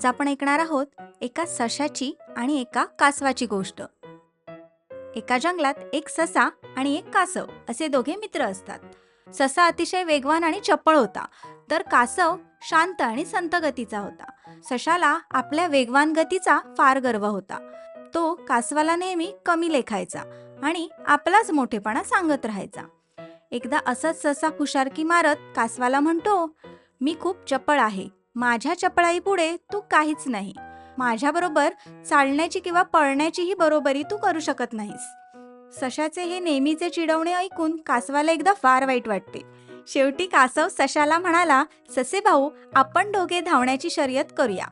आज आपण ऐकणार आहोत एका सशाची आणि एका कासवाची गोष्ट. एका जंगलात एक ससा आणि एक कासव असे दोघे मित्र असतात. ससा अतिशय वेगवान आणि चपळ होता तर कासव शांत आणि संत गतीचा होता. सशाला आपल्या वेगवान गतीचा फार गर्व होता. तो कासवाला नेहमी कमी लेखायचा आणि आपलाच मोठेपणा सांगत राहायचा. एकदा असंच ससा फुशारकी मारत कासवाला म्हणतो मी खूप चपळ आहे माझ्या चपळाईपुढे तू काहीच नाही. माझ्याबरोबर चालण्याची किंवा पळण्याचीही बरोबरी तू करू शकत नाहीस. सशाचे हे नेहमीचे चिडवणे ऐकून कासवाला एकदा फार वाईट वाटते. शेवटी कासव सशाला म्हणाला ससे भाऊ आपण दोघे धावण्याची शर्यत करूया.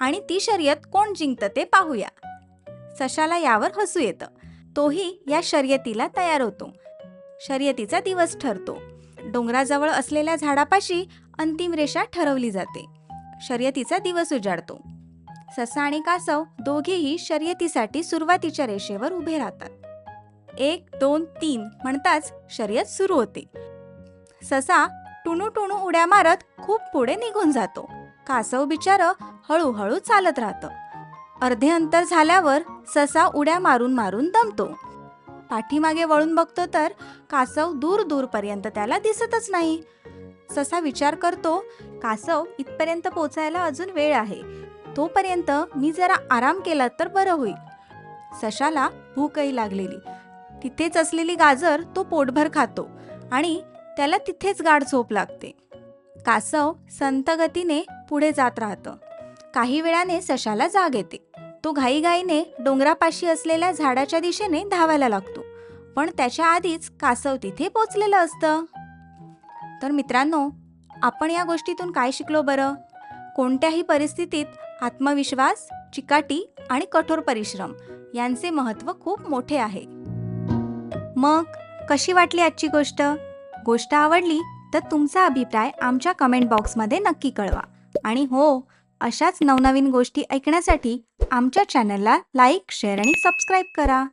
आणि ती शर्यत कोण जिंकतं ते पाहूया. सशाला यावर हसू येतं. तोही या शर्यतीला तयार होतो. शर्यतीचा दिवस ठरतो. डोंगराजवळ असलेल्या झाडापाशी अंतिम रेषा ठरवली जाते. शर्यतीचा दिवस उजाडतो. ससा आणि कासव दोघेही शर्यतीसाठी सुरुवातीच्या रेषेवर उभे राहतात. एक दोन तीन म्हणताच शर्यत सुरू होते. ससा टुणू टुणू उड्या मारत खूप पुढे निघून जातो. कासव बिचार हळूहळू चालत राहतं. अर्धे अंतर झाल्यावर ससा उड्या मारून मारून दमतो. पाठीमागे वळून बघतो तर कासव दूर दूरपर्यंत त्याला दिसतच नाही. ससा विचार करतो कासव इथपर्यंत पोचायला अजून वेळ आहे. तोपर्यंत मी जरा आराम केला तर बरं होईल. सशाला भूकही लागलेली. तिथेच असलेली गाजर तो पोटभर खातो आणि त्याला तिथेच गाढ झोप लागते. कासव संतगतीने पुढे जात राहतं. काही वेळाने सशाला जाग येते. तो घाईघाईने डोंगरापाशी असलेल्या झाडाच्या दिशेने धावायला लागतो. पण त्याच्या आधीच कासव तिथे पोचलेलं असतं. तर मित्रांनो आपण या गोष्टीतून काय शिकलो बरं? कोणत्याही परिस्थितीत आत्मविश्वास चिकाटी आणि कठोर परिश्रम यांचे महत्त्व खूप मोठे आहे. मग कशी वाटली आजची गोष्ट? गोष्ट आवडली तर तुमचा अभिप्राय आमच्या कमेंट बॉक्समध्ये नक्की कळवा. आणि हो अशाच नवनवीन गोष्टी ऐकण्यासाठी आमच्या चॅनलला लाईक शेअर आणि सबस्क्राईब करा.